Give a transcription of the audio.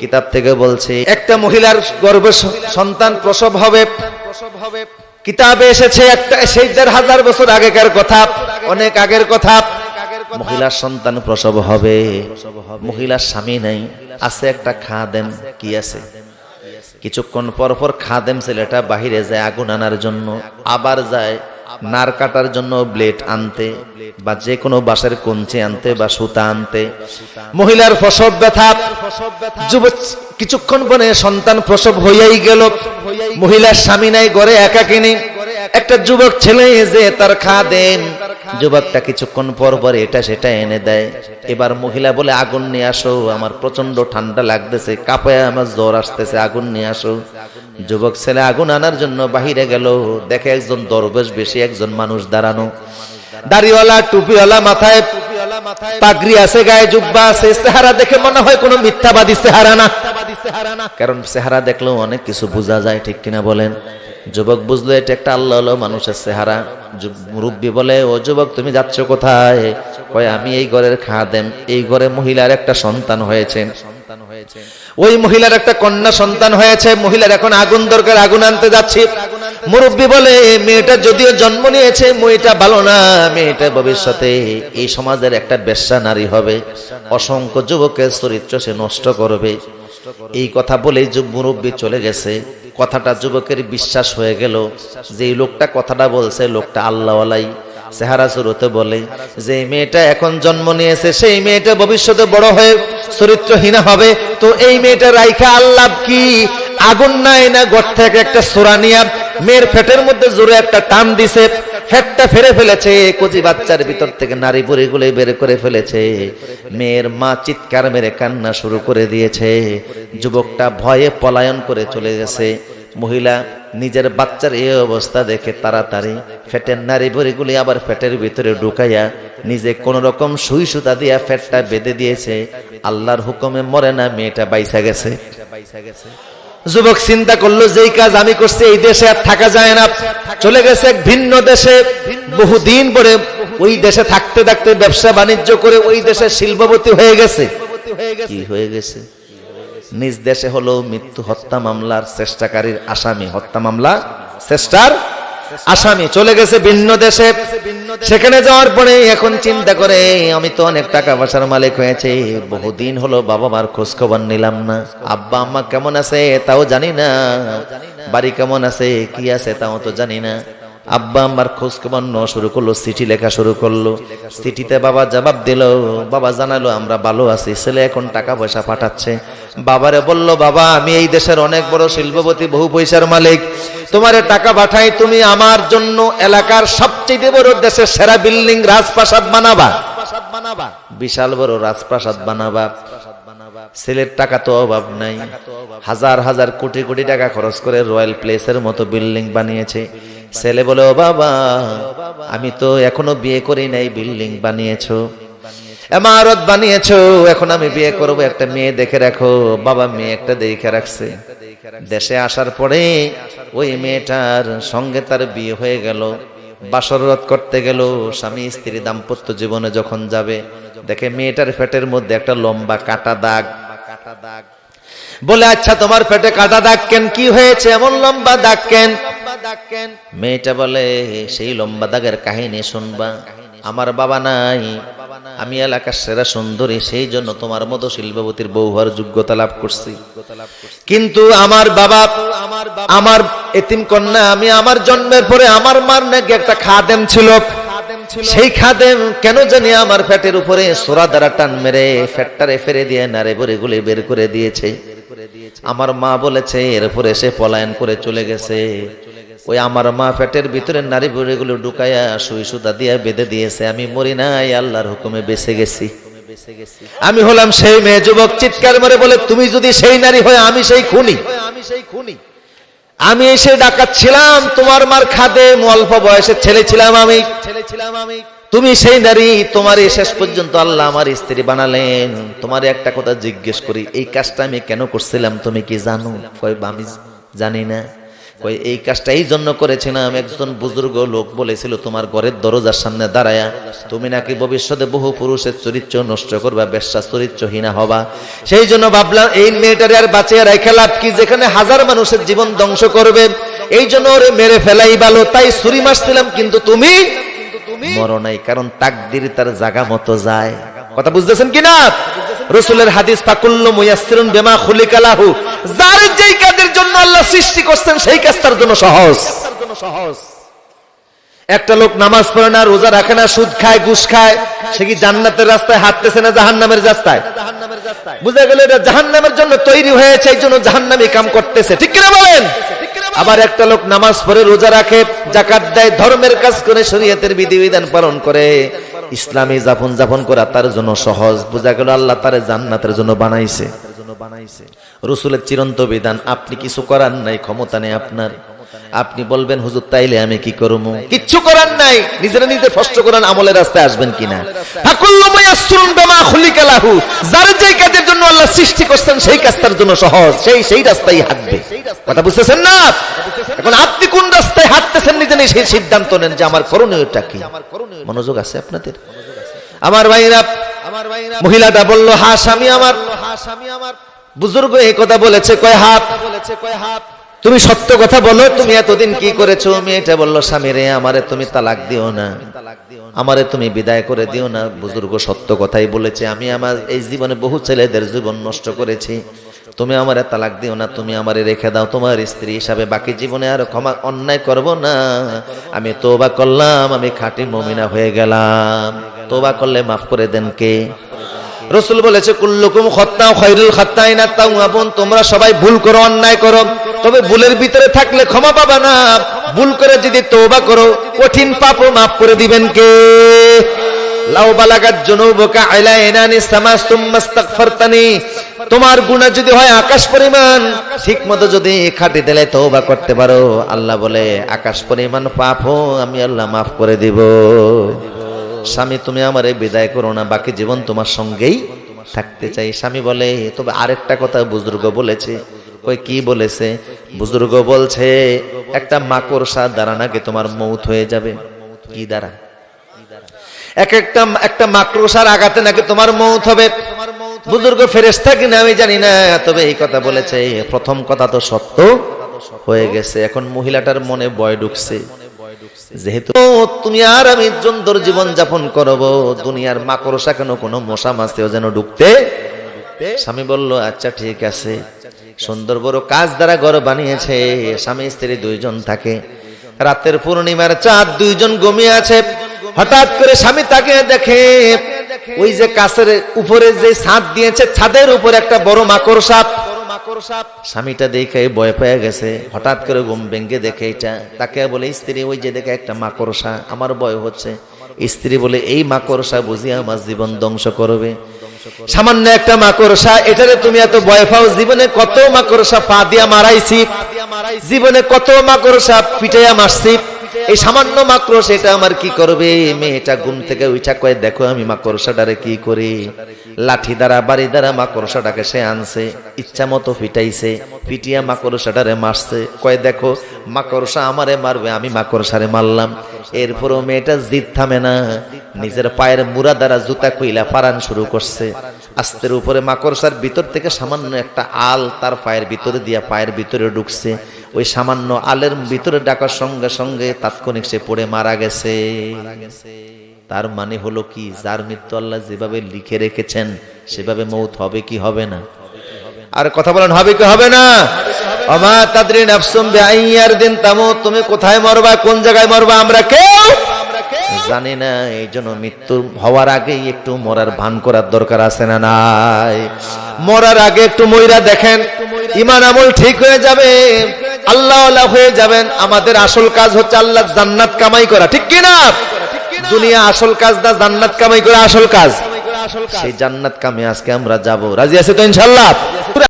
কিতাব থেকে বলছে, একটা মহিলার গর্ভে সন্তান প্রসব হবে। কিতাবে এসেছে একটা, সেই দেড় হাজার বছর আগেকার কথা, অনেক আগের কথা। মহিলার সন্তান প্রসব হবে। মহিলার স্বামী নাই। আছে একটা খাদেম, কি আছে? কিছুক্ষণ পর পর খাদেম ছেলেটা বাহিরে যায় আগুন আনার জন্য। আবার যায় নার কাটার জন্য ব্লেড আনতে বা যে কোনো বাঁশের কঞ্চি আনতে বা সুতা আনতে। মহিলার প্রসব ব্যথা, যুবক কিছুক্ষণ পরে সন্তান প্রসব হইয়াই গেল। মহিলার স্বামী নাই, ঘরে একাকিনী একটা যুবক ছেলে যে তার খাদেম, যুবকটা কিছুক্ষণ পর পর এটা সেটা এনে দেয়। এবার মহিলা বলে, আগুন নিয়ে আসো, আমার প্রচণ্ড ঠান্ডা লাগতেছে, কাঁপায় আমার জ্বর আসতেছে, আগুন নিয়ে আসো। যুবক ছেলে আগুন আনার জন্য বাহিরে গেল। দেখে একজন দরবেশ বেশি, একজন মানুষ দাঁড়ানো। দাড়িওয়ালা, টুপিওয়ালা মাথায় পাগড়ি আছে, গায়ে জুব্বা আছে, চেহারা দেখে মনে হয় কোনো মিথ্যাবাদী চেহারা না। কারণ চেহারা দেখলেও অনেক কিছু বোঝা যায়, ঠিক কিনা বলেন? যুবক বুঝলো, এটা একটা আল্লাহ মানুষের চেহারা। মুরব্বী বলে, ও যুবক, তুমি যাচ্ছ কোথায়? কয়, আমি এই ঘরের খাদেম। এই ঘরে মহিলার একটা সন্তান হয়েছে। ওই মহিলার একটা কন্যা সন্তান হয়েছে। মহিলার এখন আগুন দরকার, আগুন আনতে যাচ্ছি। মুরব্বী বলে, মেয়েটা যদিও জন্ম নিয়েছে মেয়েটা ভালো না। মেয়েটা ভবিষ্যতে এই সমাজের একটা বেশ্যা নারী হবে। অসংখ্য যুবকের চরিত্র সে নষ্ট করবে। এই কথা বলেই যুব মুরব্বী চলে গেছে। কথাটা যুবকের বিশ্বাস হয়ে গেল যে লোকটা কথাটা বলছে, লোকটা আল্লাহওয়ালাই। সেহারা সুরতে বলে যে মেয়েটা এখন জন্ম নিয়েছে, সেই মেয়েটা ভবিষ্যতে বড় হয়ে চরিত্রহীন হবে। তো এই মেয়েটা রাইখা আল্লাহ কি? আগুন নাই না গড় থেকে একটা সোরা নিয়া মেয়ের ফেটের মধ্যে জোরে একটা টান দিছে ফেটটা ফেরে ফেলেছে, কচি বাচ্চার ভিতর থেকে নারী বুড়িগুলি বের করে ফেলেছে। মেয়ের মা চিৎকার মেরে কান্না শুরু করে দিয়েছে। যুবকটা ভয়ে পলায়ন করে চলে গেছে। মহিলা নিজের বাচ্চার এই অবস্থা দেখে তাড়াতাড়ি ফেটের নারী বুড়িগুলি আবার ফেটের ভিতরে ঢুকাইয়া নিজে কোন রকম সুই সুতা দিয়া ফেটটা বেঁধে দিয়েছে। আল্লাহর হুকুমে মরে না, মেয়েটা বাইসা গেছে বাইসা গেছে। যুবক চিন্তা করল, যেই কাজ আমি করছি, এই দেশে আর থাকা যায় না। চলে গেছে এক ভিন্ন দেশে। বহুদিন পরে ওই দেশে থাকতে থাকতে ব্যবসা বাণিজ্য করে ওই দেশে শিল্পপতি হয়ে গেছে। কি হয়ে গেছে? নিজ দেশে হলো মৃত্যু হত্যা মামলার চেষ্টাকারীর আসামি। হত্যা মামলা, চেষ্টার আসামি। চলে গেছে ভিন্ন দেশে। সেখানে যাওয়ার পরে এখন চিন্তা করে, আমি তো অনেক টাকা পয়সার মালিক হয়েছে, বহুদিন হলো বাবা মার খোঁজ খবর নিলাম না। আব্বা, আম্মা কেমন আছে তাও জানি না। বাড়ি কেমন আছে, কি আছে তাও তো জানি না। আব্বা আম্মার খোঁজ খবর নেওয়া শুরু করল, চিঠি লেখা শুরু করল। চিঠিতে বাবা জবাব দিল, বাবা জানালো, আমরা ভালো আছি, ছেলে এখন টাকা পয়সা পাঠাচ্ছে। বাবারে বলল, বাবা, আমি এই দেশের অনেক বড় শিল্পপতি, বহু পয়সার মালিক। তোমারে টাকা পাঠাই, তুমি আমার জন্য এলাকার সবচেয়ে বড় দেশের সেরা বিল্ডিং রাজপ্রাসাদ বানাবা। বিশাল বড় রাজপ্রাসাদ বানাবা। ছেলের টাকা তো অভাব নাই। হাজার হাজার কোটি কোটি টাকা খরচ করে রয়্যাল প্লেসের মতো বিল্ডিং বানিয়েছে। ছেলে বলে, ও বাবা, আমি তো এখনও বিয়ে করি নাই, বিল্ডিং বানিয়েছো। এমারত বানিয়েছো, এখন আমি বিয়ে করব, একটা মেয়ে দেখে রাখো। বাবা মেয়ে একটা দেখে রাখছে। দেশে আসার পরে ওই মেয়েটার সঙ্গে তার বিয়ে হয়ে গেল। বাসরত করতে গেল, স্বামী স্ত্রী দাম্পত্য জীবনে যখন যাবে, দেখে মেয়েটার পেটের মধ্যে একটা লম্বা কাটা দাগ কাটা দাগ। বলে আচ্ছা তোমার পেটে কাটা দাগ কেন? কি হয়েছে? এমন লম্বা দাগ কেন? মেয়েটা বলে, সেই লম্বা দাগের কাহিনী শুনবা। আমার বাবা নাই। আমি এলাকার সেরা সুন্দরী, সেই জন্য তোমার মতো শিল্পবতীর বউ হওয়ার যোগ্যতা লাভ করছি। কিন্তু আমার বাবা, আমার এতিম কন্যা, আমি আমার জন্মের পরে আমার মার নাকি একটা খাদেম ছিল। সেই খাদেম কেন জানি আমার ফ্যাটের উপরে সোরা দ্বারা টান মেরে ফ্যাটটারে ফেরে দিয়ে নারে বরে গুলি বের করে দিয়েছে। আমার মা বলেছে এরপরে সে পলায়ন করে চলে গেছে। ওই আমার মা পেটের ভিতরে নারী বুড়িগুলো ঢুকাইয়া সুই সুতা দিয়া বেঁধে দিয়েছে। আমি মরি নাই, আল্লাহর হুকুমে বেঁচে গেছি। আমি হলাম সেই মেয়ে যুবক, চিৎকার মারে বলে, তুমি যদি সেই নারী হয়, আমি সেই খুনি। আমি সেই খুনি আমি এসে ডাকাত ছিলাম, তোমার মার খাদে অল্প বয়সের ছেলে ছিলাম আমি। ছেলে ছিলাম আমি তুমি সেই নারী, তোমার শেষ পর্যন্ত আল্লাহ আমার স্ত্রী বানালেন। তোমার একটা কথা জিজ্ঞেস করি, এই কাজটা আমি কেন করছিলাম, তুমি কি জানো? আমি জানি না। কই এই কাজটা এই জন্য করেছিলাম। একজন বুজুর্গ লোক বলেছিল, তোমার ঘরের দরজার সামনে দাঁড়ায়া, তুমি নাকি ভবিষ্যতে বহু পুরুষের চরিত্র নষ্ট করবা, বেশ্যা চরিত্রহীনা হবা। সেই জন্য ভাবলাম, এই মেয়েটারে আর বাঁচিয়ে রেখে লাভ কি? যেখানে হাজার মানুষের জীবন ধ্বংস করবে, এই জন্য ওরে মেরে ফেলাই ভালো। তাই ছুরি মারছিলাম, কিন্তু তুমি মরো নাই, কারণ তাকদির তার জাগা মতো যায়। কথা বুঝতেছেন কিনা? রসুলের হাদিস, ফাকুল্লু মুয়াসসিরুন বিমা খুলিকালাহু যার যেই কাজের জন্য আল্লাহ সৃষ্টি করছেন, সেই কাজ তার জন্য সহজ। একটা লোক নামাজ পড়ে না, রোজা রাখে না, সুদ খায়, ঘুষ খায়, সে কি জান্নাতের রাস্তায় হাঁটতেছে না, জাহান্নামের রাস্তায়? বুঝা গেল এটা জাহান্নামের জন্য তৈরি হয়েছে, এই জন্য জাহান্নামী কাম করতেছে। ঠিক কিনা বলেন? আবার একটা লোক নামাজ পড়ে, রোজা রাখে, জাকাত দেয়, ধর্মের কাজ করে, শরীয়তের বিধিবিধান পালন করে। ইসলামী যাপন যাপন করা তার জন্য সহজ। বোঝা গেল আল্লাহ তার জান্নাতের জন্য বানাইছে। রসুলের চিরন্ত বিধান আপনি কিছু করার নাই, ক্ষমতা নেই আপনার। আপনি বলবেন, হুজুর, তাইলে আমি কি করব? কিচ্ছু করার নাই, নিজেরা নিজে কষ্ট করান আমলের রাস্তায় আসবেন কিনা? বিমা যার যেই কাজের জন্য আল্লাহ সৃষ্টি করছেন, সেই কাজ তার জন্য সহজ, সেই সেই রাস্তায় হাঁটবে। কথা বুঝতেছেন না? এখন আপনি কোন রাস্তায় হাঁটতেছেন নিজে সেই সিদ্ধান্ত নেন যে আমার করণীয়টা কি? মনোযোগ আছে আপনাদের? আমার ভাইরা আমার মহিলাটা বলল হা আমার হা স্বামী আমার বুজুর্গ এই কথা বলেছে কয় হাত বলেছে, কয় হাত? তুমি সত্য কথা বলো, তুমি এতদিন কি করেছ? মেয়েটা বলল, স্বামী রে, আমারে তুমি তালাক দিও না। আমারে তুমি বিদায় করে দিও না। বুজুর্গ সত্য কথাই বলেছে, আমি আমার এই জীবনে বহু ছেলেদের জীবন নষ্ট করেছি। তুমি আমারে তালাক দিও না, তুমি আমারে রেখে দাও। তোমার স্ত্রী হিসাবে বাকি জীবনে আর ক্ষমা অন্যায় করব না। আমি তোবা করলাম, আমি খাঁটি মমিনা হয়ে গেলাম। তোবা করলে মাফ করে দেন কে? রসুল বলেছে, কুল্লুকুম খত্তাও খৈরুল খত্তাই না তাও আপন তোমরা সবাই ভুল করো, অন্যায় করো। তবে ভুলের ভিতরে থাকলে ক্ষমা পাবা না। ভুল করে যদি তওবা করো, কঠিন পাপও মাফ করে দিবেন কে? লাউ বালাগাত জুনুবুকা আলা ইনানি সামাস্তুম মাস্তাগফারতানি তোমার গুনাহ যদি হয় আকাশ পরিমাণ ঠিক মতো যদি খাটি দিলে তওবা করতে পারো। আল্লাহ বলে, আকাশ পরিমাণ পাপও আমি আল্লাহ মাফ করে দিব। স্বামী, তুমি আমারে বিদায় করো না, বাকি জীবন তোমার সঙ্গেই থাকতে চাই। স্বামী বলে, তবে আরেকটা কথা বুজুর্গ বলেছে। ওই কি বলেছে? বুজুর্গ বলছে, একটা মাকড়সা দ্বারা নাকি তোমার মৌত হয়ে যাবে। কি দ্বারা? এক একটা একটা মাকড়সার আঘাতে নাকি তোমার মৌত হবে। বুজুর্গ ফেরেস্তা কিনা আমি জানি না, তবে এই কথা বলেছে। প্রথম কথা তো সত্য হয়ে গেছে। এখন মহিলাটার মনে ভয় ঢুকছে। যেহেতু তুমি আর আমি সুন্দর জীবন যাপন করব, দুনিয়ার মাকড়সা কেন, কোনো মশা মাছেও যেন ঢুকতে? স্বামী বলল আচ্ছা ঠিক আছে। সুন্দর বড় কাজ দ্বারা ঘর বানিয়েছে, স্বামী, স্ত্রী দুইজন থাকে। রাতের পূর্ণিমার চাঁদ দুইজন ঘুমিয়ে আছে। হঠাৎ করে স্বামী তাকে দেখে, ওই যে কাছের উপরে যে ছাদ দিয়েছে, ছাদের উপর একটা বড় মাকড় সাপ স্বামীটা দেখে পেয়ে গেছে। হঠাৎ করে ঘুম ভেঙ্গে দেখে এটা তাকে বলে, স্ত্রী, ওই যে দেখে একটা আমার ভয় হচ্ছে। স্ত্রী বলে, এই মাকড়সা বুঝি আমার জীবন ধ্বংস করবে। সামান্য একটা মাকড়সা এটারে তুমি এত ভয় পাও? জীবনে কত মাকড়সা পা দিয়া মারাইছি। জীবনে কত মাকড়সা পিটাইয়া মারছি। এই সামান্য মাকড়সা, এটা আমার কি করবে? মেয়েটা ঘুম থেকে উঠা কয়ে, দেখো আমি মাকড়সাটারে কি করি? লাঠি দ্বারা, বাড়ি দ্বারা মাকড়সাটাকে সে আনছে, ইচ্ছা মতো ফিটাইছে পিটিয়া মাকড়সাটারে মারছে। কয়ে, দেখো, মাকড়সা আমারে মারবে, আমি মাকড়সারে মারলাম। এরপরও মেয়েটা জিদ থামে না, নিজের পায়ের মুড়া দ্বারা জুতা কইলা পারান শুরু করছে। আস্তের উপরে মাকড়সার ভিতর থেকে সামান্য একটা আল তার পায়ের ভিতরে দিয়া পায়ের ভিতরে ঢুকছে। ওই সামান্য আলের ভিতরে ডাকার সঙ্গে সঙ্গে তাৎক্ষণিক সে পড়ে মারা গেছে। তার মানে হলো কি? যার মৃত্যু আল্লাহ যেভাবে লিখে রেখেছেন, সেভাবে মৌত হবে কি হবে না? আর কথা বলেন, হবে কি হবে না? অমা তাদের তুমি কোথায় মরবা? কোন জায়গায় মরবা? আমরা কেউ জানি না, এই জন্য মৃত্যু হওয়ার আগেই একটু মরার ভান করার দরকার আছে না নাই? মরার আগে একটু ময়রা দেখেন, ইমান আমল ঠিক হয়ে যাবে আল্লাহ হয়ে যাবেন। আমাদের আসল কাজ হচ্ছে আল্লাহ জান্নাত কামাই করা, ঠিক কি না? দুনিয়া আসল কাজ না জান্নাত কামাই করা আসল কাজ? সেই জান্নাত কামে আজকে আমরা যাব। রাজি আছে তো ইনশাল্লাহ